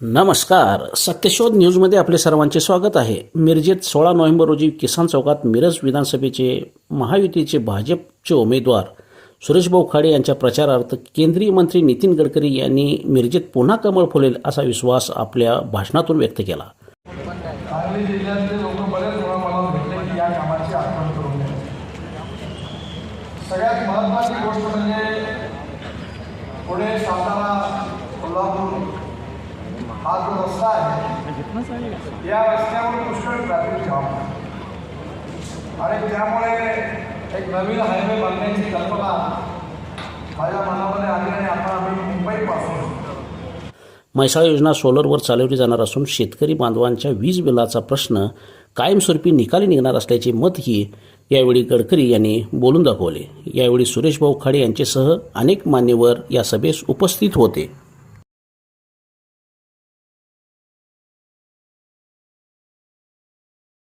नमस्कार. सत्यशोध न्यूजमध्ये आपले सर्वांचे स्वागत आहे. मिरजेत सोळा नोव्हेंबर रोजी किसान चौकात मिरज विधानसभेचे महायुतीचे भाजपचे उमेदवार सुरेशभाऊ खाडे यांच्या प्रचारार्थ केंद्रीय मंत्री नितीन गडकरी यांनी मिरजेत पुन्हा कमळ फुलेल असा विश्वास आपल्या भाषणातून व्यक्त केला. सगळ्यात महत्वाची गोष्ट म्हणजे पुणे सातारा कोल्हापूर हा जो रस्ता आहे या रस्त्यावर पुष्कळ ट्रॅफिक जाम आहे. आणि त्यामुळे एक नवीन हायवे बांधण्याची कल्पना माझ्या मनामध्ये आली आणि आता आम्ही मुंबईपासून म्हैसाळ योजना सोलरवर चालवली जाणार असून शेतकरी बांधवांच्या वीज बिलाचा प्रश्न कायमस्वरूपी निकाली निघणार असल्याचे मतही यावेळी गडकरी यांनी बोलून दाखवले. यावेळी सुरेशभाऊ खाडे यांच्यासह अनेक मान्यवर या सभेस उपस्थित होते.